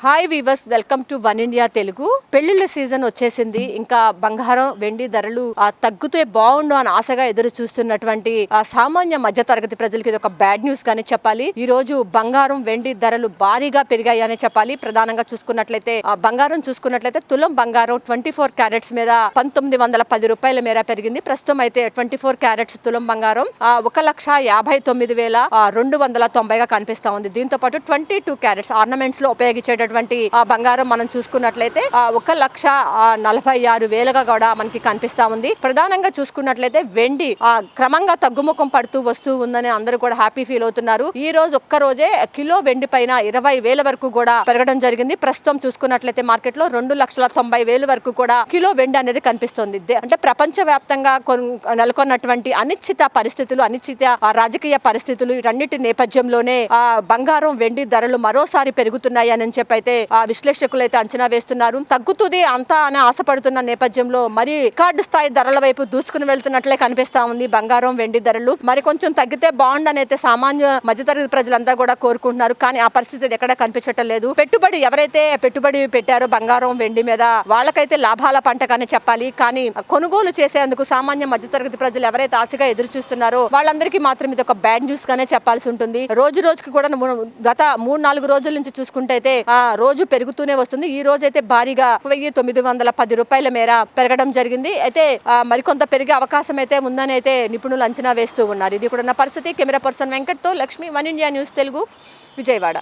Hi viewers welcome to one India Telugu పెళ్ళిళ్ళ season వచ్చేసింది. ఇంకా బంగారం వెండి ధరలు తగ్గుతే బాగుండు అని ఆశగా ఎదురు చూస్తున్నటువంటి ఆ, సామాన్య మధ్య తరగతి ప్రజలకి ఇది ఒక బ్యాడ్ న్యూస్ గానే చెప్పాలి. ఈ రోజు బంగారం వెండి ధరలు భారీగా పెరిగాయనే చెప్పాలి. ప్రధానంగా చూసుకున్నట్లయితే ఆ, బంగారం చూసుకున్నట్లయితే తులం బంగారం ట్వంటీ ఫోర్ క్యారెట్స్ మీద పంతొమ్మిది వందల పది రూపాయల మేర పెరిగింది. ప్రస్తుతం అయితే ట్వంటీ ఫోర్ క్యారెట్స్ తులం బంగారం ఒక లక్ష యాభై తొమ్మిది వేల రెండు వందల తొంభైగా కనిపిస్తా ఉంది. దీంతో పాటు ట్వంటీ టూ క్యారెట్స్ ఆర్నమెంట్స్లో ఉపయోగించేటటువంటి ఆ బంగారం మనం చూసుకున్నట్లయితే ఒక లక్ష నలభై ఆరు వేలుగా కూడా మనకి కనిపిస్తా ఉంది. ప్రధానంగా చూసుకున్నట్లయితే వెండి ఆ, క్రమంగా తగ్గుముఖం పడుతూ వస్తూ ఉందని అందరూ కూడా హ్యాపీ ఫీల్ అవుతున్నారు. ఈ రోజు ఒక్క రోజే కిలో వెండి పైన ఇరవై వేల వరకు కూడా పెరగడం జరిగింది. ప్రస్తుతం చూసుకున్నట్లయితే మార్కెట్లో రెండు లక్షల తొంభై వేలు వరకు కూడా కిలో వెండి అనేది కనిపిస్తుంది. అంటే ప్రపంచ వ్యాప్తంగా నెలకొన్నటువంటి అనిశ్చిత పరిస్థితులు అనిశ్చిత ఆ, రాజకీయ పరిస్థితులు వీటన్నిటి నేపథ్యంలోనే ఆ బంగారం వెండి ధరలు మరోసారి పెరుగుతున్నాయి అని చెప్పి అయితే ఆ, విశ్లేషకులు అయితే అంచనా వేస్తున్నారు. తగ్గుతుంది అంతా అని ఆశపడుతున్న నేపథ్యంలో మరి రికార్డు స్థాయి ధరల వైపు దూసుకుని వెళ్తున్నట్లే కనిపిస్తా ఉంది. బంగారం వెండి ధరలు మరి కొంచెం తగ్గితే బాండ్ అయితే సామాన్య మధ్యతరగతి ప్రజలంతా కూడా కోరుకుంటున్నారు. కానీ ఆ పరిస్థితి ఎక్కడ కనిపించటం లేదు. పెట్టుబడి ఎవరైతే పెట్టుబడి పెట్టారో బంగారం వెండి మీద వాళ్ళకైతే లాభాల పంటగానే చెప్పాలి. కానీ కొనుగోలు చేసేందుకు సామాన్య మధ్యతరగతి ప్రజలు ఎవరైతే ఆశగా ఎదురు చూస్తున్నారో వాళ్ళందరికీ మాత్రం ఇది ఒక బ్యాడ్ న్యూస్ గానే చెప్పాల్సి ఉంటుంది. రోజు రోజుకి కూడా గత మూడు నాలుగు రోజుల నుంచి చూసుకుంటే అయితే ఆ రోజు పెరుగుతూనే వస్తుంది. ఈ రోజు అయితే భారీగా వెయ్యి తొమ్మిది వందల పది రూపాయల మేర పెరగడం జరిగింది. అయితే మరికొంత పెరిగే అవకాశం అయితే ఉందని అయితే నిపుణులు అంచనా వేస్తూ ఉన్నారు. ఇది కూడా పరిస్థితి. Camera person వెంకట్తో Lakshmi one India news Telugu Vijayawada.